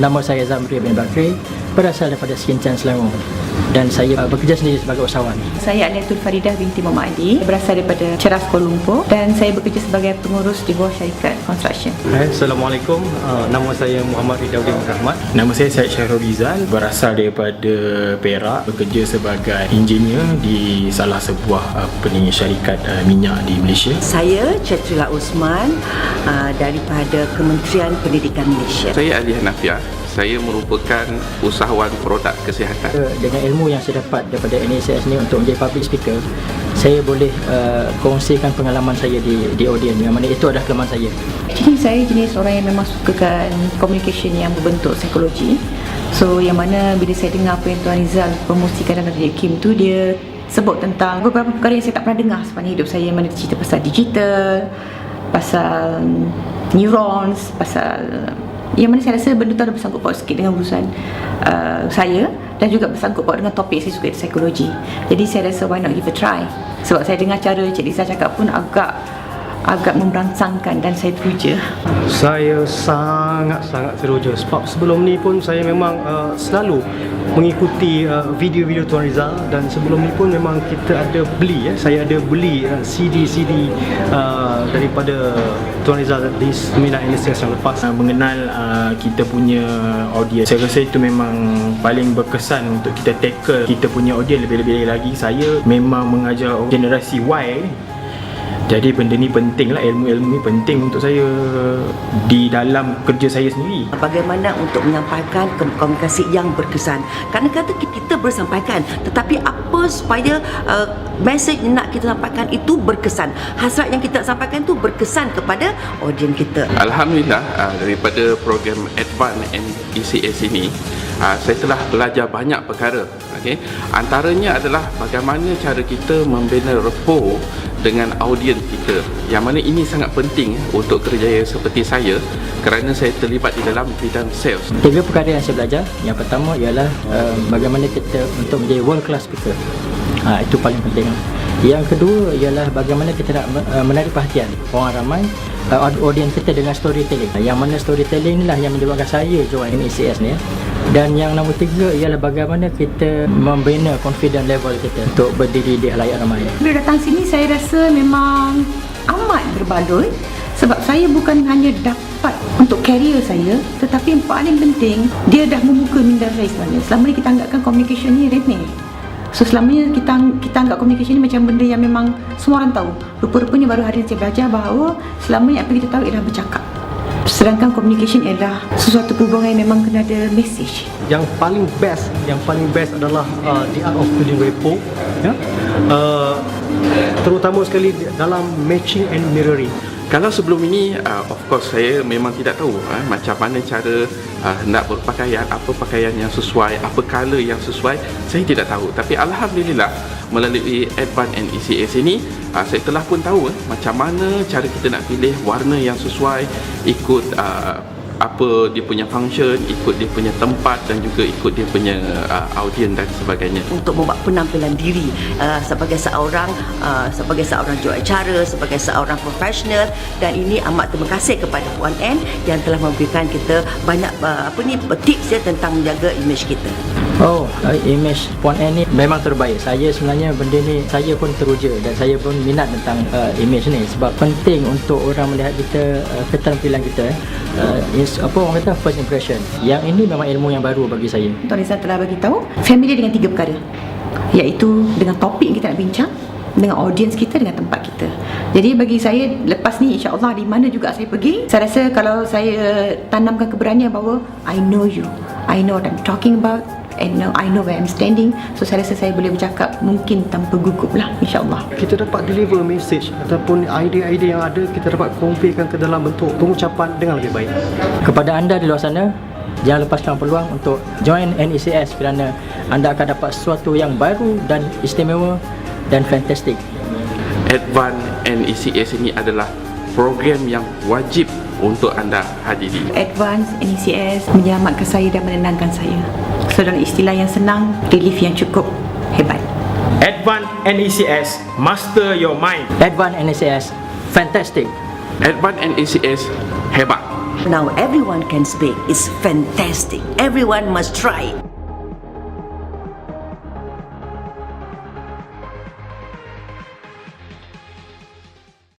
Nama saya Zamri bin Bakri, berasal daripada Sintian Selangor dan saya uh, bekerja sendiri sebagai usahawan. Saya Aliatul Faridah binti Muhammad Ali berasal daripada Ceras Kuala Lumpur dan saya bekerja sebagai pengurus di bawah syarikat construction. Hai, Assalamualaikum. Uh, nama saya Muhammad Ridaudin Rahmat. Nama saya Syed Syahrul Rizal berasal daripada Perak bekerja sebagai engineer di salah sebuah uh, pening syarikat uh, minyak di Malaysia. Saya Cetrila Osman uh, daripada Kementerian Pendidikan Malaysia. Saya Ali Hanafiah. Saya merupakan usahawan produk kesihatan. Dengan ilmu yang saya dapat daripada NSS ni untuk menjadi public speaker, saya boleh uh, kongsikan pengalaman saya di di audience yang mana itu adalah kelemahan saya. Jadi saya jenis orang yang memang sukakan communication yang berbentuk psikologi. So yang mana bila saya dengar apa yang Tuan Rizal promosikan dalam Radio Kim tu dia sebut tentang beberapa perkara yang saya tak pernah dengar sepanjang hidup saya mana cerita pasal digital, pasal neurons, pasal yang mana saya rasa benda tu ada bersangkut paut sikit dengan urusan uh, saya dan juga bersangkut paut dengan topik saya suka psikologi. Jadi saya rasa why not give a try. Sebab saya dengar cara Cik Lisa cakap pun agak agak memberangsangkan dan saya teruja. Saya sangat-sangat teruja sebab sebelum ni pun saya memang uh, selalu mengikuti uh, video-video Tuan Rizal dan sebelum ni pun memang kita ada beli ya. Saya ada beli uh, CD-CD uh, daripada Tuan Rizal di seminar NSS yang lepas. Uh, mengenal uh, kita punya audience. Saya rasa itu memang paling berkesan untuk kita tackle kita punya audience lebih-lebih lagi. Saya memang mengajar generasi Y jadi benda ni penting lah ilmu-ilmu ni penting untuk saya di dalam kerja saya sendiri. Bagaimana untuk menyampaikan komunikasi yang berkesan. Kadang-kadang kita bersampaikan tetapi apa supaya uh, message yang nak kita sampaikan itu berkesan. Hasrat yang kita sampaikan itu berkesan kepada audiens kita. Alhamdulillah uh, daripada program Advanced and ECS ini uh, saya telah belajar banyak perkara. Okay. Antaranya adalah bagaimana cara kita membina rapport dengan audiens kita yang mana ini sangat penting eh, untuk kerjaya seperti saya kerana saya terlibat di dalam bidang sales Tiga perkara yang saya belajar. Yang pertama ialah uh, bagaimana kita untuk menjadi world class speaker. Ha, itu paling penting. Yang kedua ialah bagaimana kita nak uh, menarik perhatian orang ramai uh, audience kita dengan storytelling. Yang mana storytelling inilah yang menyebabkan saya join NACS ni. ya. Dan yang nombor tiga ialah bagaimana kita membina confident level kita untuk berdiri di halayak ramai. Bila datang sini saya rasa memang amat berbaloi sebab saya bukan hanya dapat untuk career saya tetapi yang paling penting dia dah membuka minda saya sebenarnya. Selama ni kita anggapkan communication ni remeh. So selama ni kita kita anggap communication ni macam benda yang memang semua orang tahu. Rupa-rupanya baru hari ni saya belajar bahawa selama ni apa kita tahu ialah bercakap. Sedangkan communication ialah sesuatu perhubungan yang memang kena ada message. Yang paling best, yang paling best adalah uh, the art of building rapport ya. Uh, terutama sekali dalam matching and mirroring. Kalau sebelum ini, uh, of course saya memang tidak tahu uh, macam mana cara uh, nak berpakaian, apa pakaian yang sesuai, apa color yang sesuai, saya tidak tahu. Tapi Alhamdulillah melalui Advanced and ECS ini, uh, saya telah pun tahu uh, macam mana cara kita nak pilih warna yang sesuai, ikut uh, apa dia punya function, ikut dia punya tempat dan juga ikut dia punya uh, audience dan sebagainya. untuk membuat penampilan diri uh, sebagai seorang uh, sebagai seorang juruacara, sebagai seorang profesional dan ini amat terima kasih kepada Puan N yang telah memberikan kita banyak uh, apa ni tips ya tentang menjaga image kita. Oh, uh, image Puan Anne ni memang terbaik. Saya sebenarnya benda ni saya pun teruja dan saya pun minat tentang uh, image ni sebab penting untuk orang melihat kita uh, keterampilan kita eh. Uh, is, apa orang kata first impression. Yang ini memang ilmu yang baru bagi saya. Tuan Rizal telah bagi tahu familiar dengan tiga perkara iaitu dengan topik yang kita nak bincang dengan audience kita dengan tempat kita. Jadi bagi saya lepas ni insya-Allah di mana juga saya pergi, saya rasa kalau saya tanamkan keberanian bahawa I know you. I know what I'm talking about and now I know where I'm standing. So saya rasa saya boleh bercakap mungkin tanpa gugup lah insya-Allah. Kita dapat deliver message ataupun idea-idea yang ada kita dapat conveykan ke dalam bentuk pengucapan dengan lebih baik. Kepada anda di luar sana, jangan lepaskan peluang untuk join NECS kerana anda akan dapat sesuatu yang baru dan istimewa dan fantastik. Advanced and ECS ini adalah program yang wajib untuk anda hadiri. Advance NECS menyelamatkan saya dan menenangkan saya. So dalam istilah yang senang, relief yang cukup hebat. Advanced NECS Master Your Mind. Advan NECS, fantastic. Advanced and ECS hebat. Now everyone can speak. It's fantastic. Everyone must try it.